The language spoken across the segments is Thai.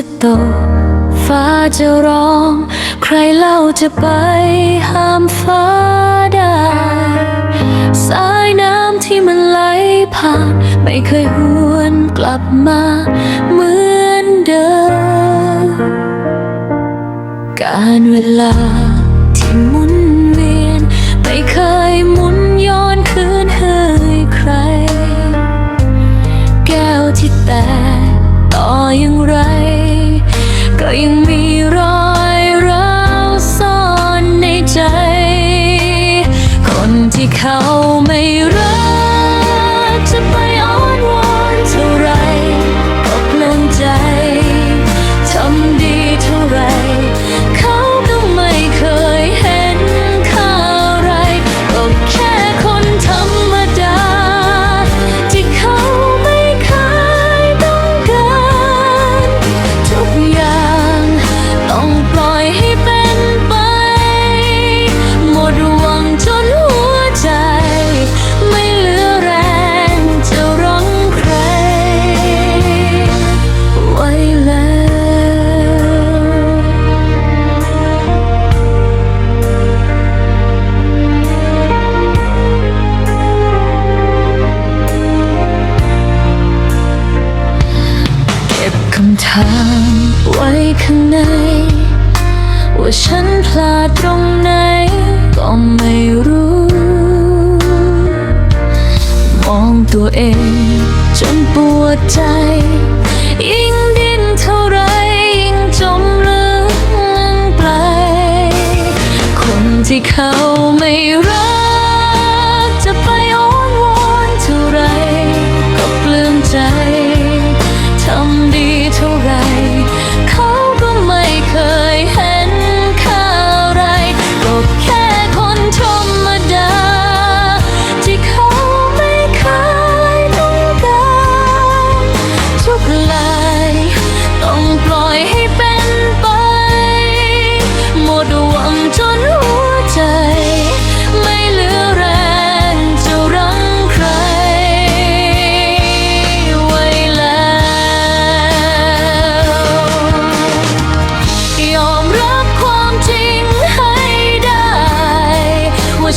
ะตก ฟ้าจะร้อง ใครเล่าจะไปห้ามฟ้าได้ สายน้ำที่มันไหลผ่าน ไม่เคยหวนกลับมาเหมือนเดิม การเวลาที่หมุนเวียน ไม่เคยหมุน ค้างไว้ข้างใน ว่าฉันพลาดตรงไหน ก็ไม่รู้ มองตัวเองจนปวดใจ ยิ่งดิ้นเท่าไรยิ่งจมลึกลงไป คนที่เขาไม่รัก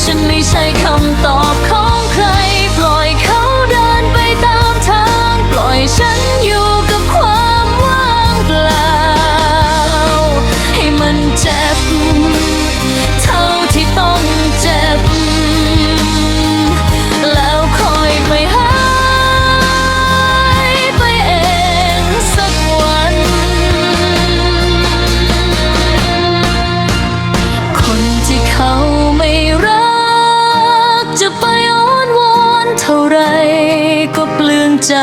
ฉันไม่ใช่คำตอบของ จะไปอ้อนวอนเท่าไรก็เปลืองใจ